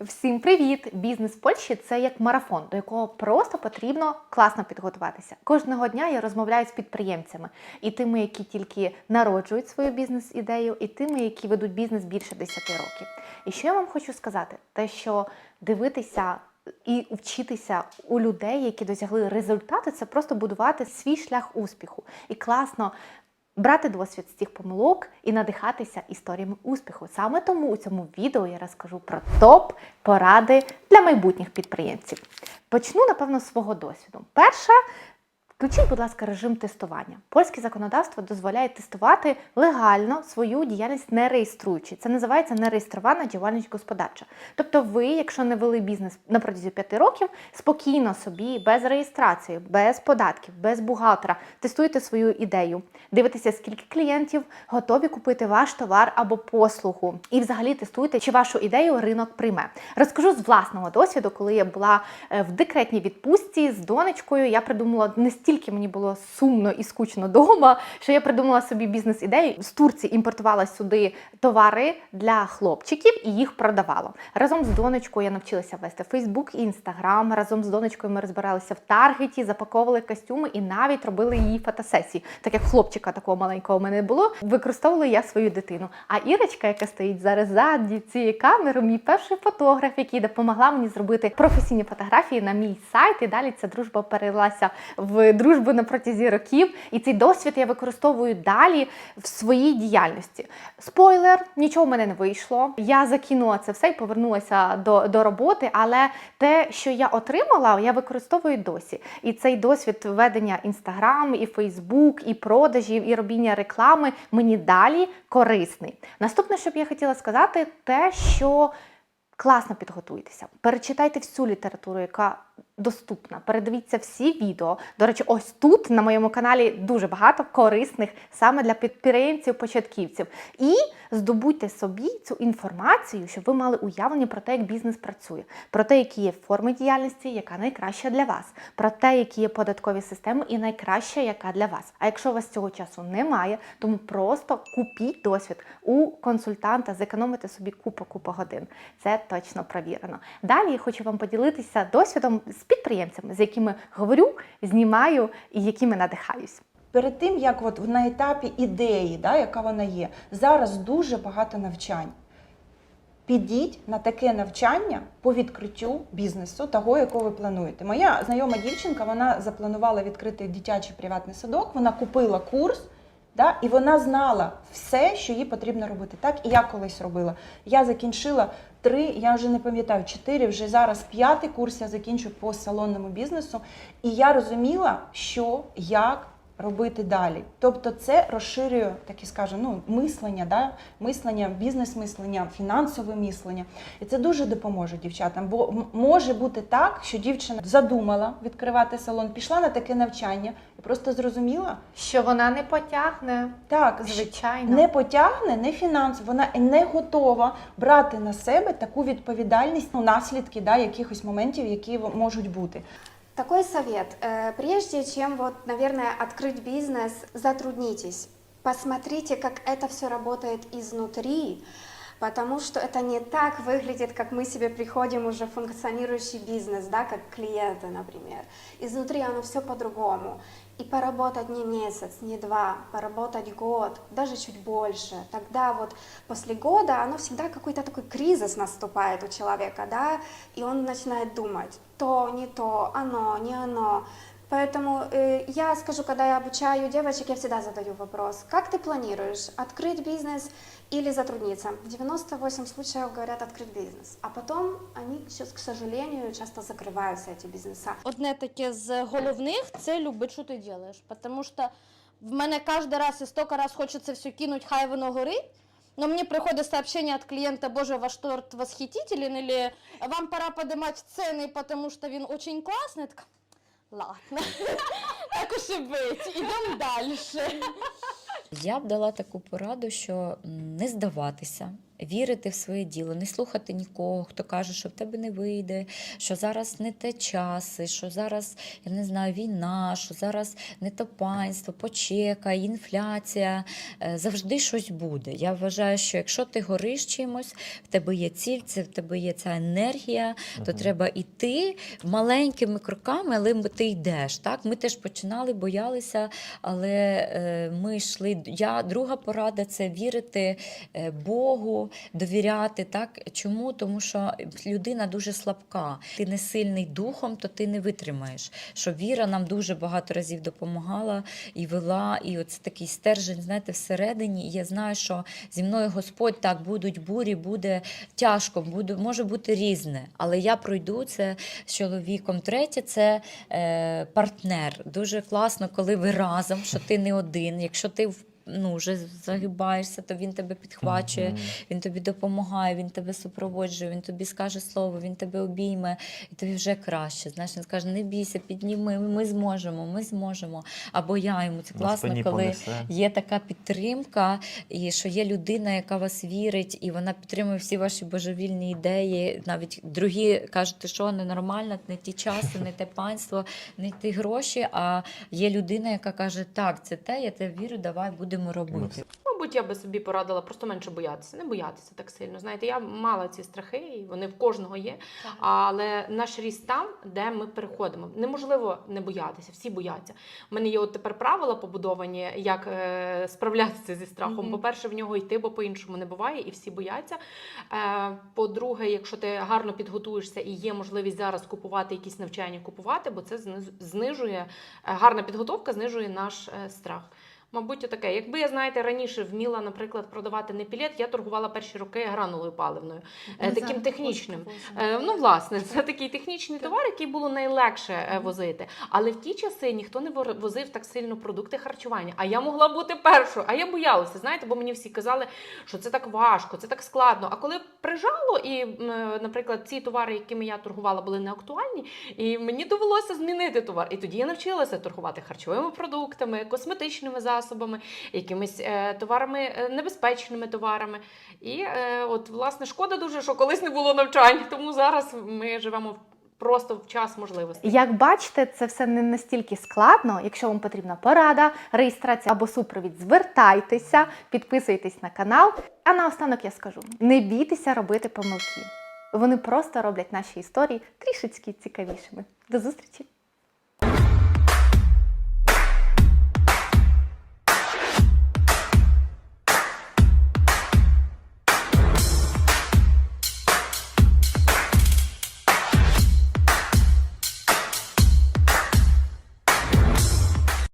Всім привіт! Бізнес в Польщі це як марафон, до якого просто потрібно класно підготуватися. Кожного дня я розмовляю з підприємцями і тими, які тільки народжують свою бізнес-ідею, і тими, які ведуть бізнес більше 10 років. І що я вам хочу сказати? Те, що дивитися. І вчитися у людей, які досягли результати, це просто будувати свій шлях успіху. І класно брати досвід з цих помилок і надихатися історіями успіху. Саме тому у цьому відео я розкажу про топ поради для майбутніх підприємців. Почну, напевно, з свого досвіду. Перше, Включіть, будь ласка, режим тестування. Польське законодавство дозволяє тестувати легально свою діяльність не реєструючи. Це називається нереєстрована діяльність господарча. Тобто, ви, якщо не вели бізнес на протязі 5 років, спокійно собі, без реєстрації, без податків, без бухгалтера, тестуєте свою ідею, дивитеся, скільки клієнтів готові купити ваш товар або послугу, і взагалі тестуєте, чи вашу ідею ринок прийме. Розкажу з власного досвіду, коли я була е, в декретній відпустці з донечкою, я придумала не стільки мені було сумно і скучно вдома, що я придумала собі бізнес-ідею. З Турції імпортувала сюди товари для хлопчиків і їх продавала. Разом з донечкою я навчилася вести Фейсбук і Інстаграм. Разом з донечкою ми розбиралися в Таргеті, запаковували костюми і навіть робили її фотосесії. Так як хлопчика такого маленького в мене було, використовувала я свою дитину. А Ірочка, яка стоїть зараз ззаді цієї камери, мій перший фотограф, який допомогла мені зробити професійні фотографії на мій сайт. І далі ця дружба перелилася в дружбу на протязі років. І цей досвід я використовую далі в своїй діяльності. Спойлер, нічого в мене не вийшло. Я закинула це все і повернулася до, до роботи, але те, що я отримала, я використовую досі. І цей досвід ведення інстаграм, і Фейсбук, і продажів, і робіння реклами мені далі корисний. Наступне, що б я хотіла сказати, те, що класно підготуйтеся, перечитайте всю літературу, яка доступна. Передивіться всі відео. До речі, ось тут на моєму каналі дуже багато корисних саме для підприємців-початківців. І здобудьте собі цю інформацію, щоб ви мали уявлення про те, як бізнес працює, про те, які є форми діяльності, яка найкраща для вас, про те, які є податкові системи і найкраща, яка для вас. А якщо у вас цього часу немає, тому просто купіть досвід у консультанта, зекономите собі купа-купа годин. Це точно провірено. Далі я хочу вам поділитися досвідом з підприємцями, з якими говорю, знімаю і якими надихаюсь. Перед тим, як от на етапі ідеї, да, яка вона є, зараз дуже багато навчань. Підіть на таке навчання по відкриттю бізнесу, того, якого ви плануєте. Моя знайома дівчинка вона запланувала відкрити дитячий приватний садок, вона купила курс, да, і вона знала все, що їй потрібно робити. Так і я колись робила. Я закінчила три, я вже не пам'ятаю, чотири, вже зараз п'ятий курс я закінчу по салонному бізнесу. І я розуміла, що, як робити далі. Тобто це розширює, таке скажемо, ну, мислення, да? мислення, бізнес-мислення, фінансове мислення. І це дуже допоможе дівчатам. Бо може бути так, що дівчина задумала відкривати салон, пішла на таке навчання і просто зрозуміла, Що вона не потягне, так, звичайно. не потягне, не фінансово, вона не готова брати на себе таку відповідальність, ну, наслідки да, якихось моментів, які можуть бути. Такой совет. Э, Прежде чем, вот, наверное, открыть бизнес, затруднитесь. Посмотрите, как это все работает изнутри, потому что это не так выглядит, как мы себе приходим уже функционирующий бизнес, да, как клиенты, например. Изнутри оно все по-другому. И поработать не месяц, не два, поработать год, даже чуть больше. Тогда вот после года оно всегда какой-то такой кризис наступает у человека, да, и он начинает думать, то, не то, оно, не оно. Поэтому э, я скажу, когда я обучаю девочек, я всегда задаю вопрос, как ты планируешь, открыть бизнес или затрудниться? В 98 случаев говорят открыть бизнес, а потом они, сейчас, к сожалению, часто закрываются, эти бизнеса. Одне таке з головних це люби, що ти робиш. Тому що в мене кожен раз і стільки раз хочеться все кинуть, хай воно горить. Но мне приходит сообщение от клиента, боже, ваш торт восхитителен, или вам пора поднимать цены, потому что він очень классный. Ладно, так уж і бить, ідемо далі. Я б дала таку пораду, що не здаватися, Вірити в своє діло, не слухати нікого, хто каже, що в тебе не вийде, що зараз не те час, і що зараз, я не знаю, війна, що зараз не то панство, почекай, інфляція. Е, Завжди щось буде. Я вважаю, що якщо ти гориш чимось, в тебе є ціль, це в тебе є ця енергія, то Мгм. треба йти маленькими кроками, але ти йдеш. Так? Ми теж починали, боялися, але е, ми йшли. Я друга порада це вірити е, Довіряти. Так? Чому? Тому що людина дуже слабка. Ти не сильний духом, то ти не витримаєш. Що віра нам дуже багато разів допомагала і вела, і оце такий стержень, знаєте, всередині. І я знаю, що зі мною Господь так будуть бурі, буде тяжко, буде, може бути різне. Але я пройду це з чоловіком. Третє це е, партнер. Дуже класно, коли ви разом, що ти не один. Якщо ти в- ну, вже загибаєшся, то він тебе підхвачує, Мгм. він тобі допомагає, він тебе супроводжує, він тобі скаже слово, він тебе обійме, і тобі вже краще. Знаєш, він скаже, не бійся, підніми, ми зможемо, ми зможемо. Або я йому це класно, коли понесе. є така підтримка, і що є людина, яка вас вірить, і вона підтримує всі ваші божевільні ідеї. Навіть другі кажуть, «Ти що ненормально, не ті часи, не те панство, не ті гроші. А є людина, яка каже: Так, це те, я тебе вірю, давай будемо робити. Мабуть, я би собі порадила просто менше боятися, не боятися так сильно. Знаєте, я мала ці страхи, і вони в кожного є. Але наш ріст там, де ми переходимо. Неможливо не боятися, всі бояться. У мене є от тепер правила побудовані, як е, справлятися зі страхом. Мгм. По-перше, в нього йти, бо по-іншому не буває, і всі бояться. Е, по-друге, якщо ти гарно підготуєшся і є можливість зараз купувати якісь навчання, купувати, бо це знижує е, гарна підготовка, знижує наш е, страх. Мабуть, отаке. Якби я знаєте, раніше вміла, наприклад, продавати не пілет, я торгувала перші роки гранулою паливною, е, таким технічним. Е, Ну, власне, це такий технічний товар, який було найлегше е, возити. Але в ті часи ніхто не возив так сильно продукти харчування. А я могла бути першою. А я боялася, знаєте, бо мені всі казали, що це так важко, це так складно. А коли прижало, і, наприклад, ці товари, якими я торгувала, були не актуальні, і мені довелося змінити товар. І тоді я навчилася торгувати харчовими продуктами, косметичними засобами, якимись е, товарами, е, небезпечними товарами. І е, от, власне, шкода дуже, що колись не було навчань, тому зараз ми живемо в- просто в час можливостей. Як бачите, це все не настільки складно. Якщо вам потрібна порада, реєстрація або супровід, звертайтеся, підписуйтесь на канал. А наостанок я скажу: не бійтеся робити помилки. Вони просто роблять наші історії трішечки цікавішими. До зустрічі!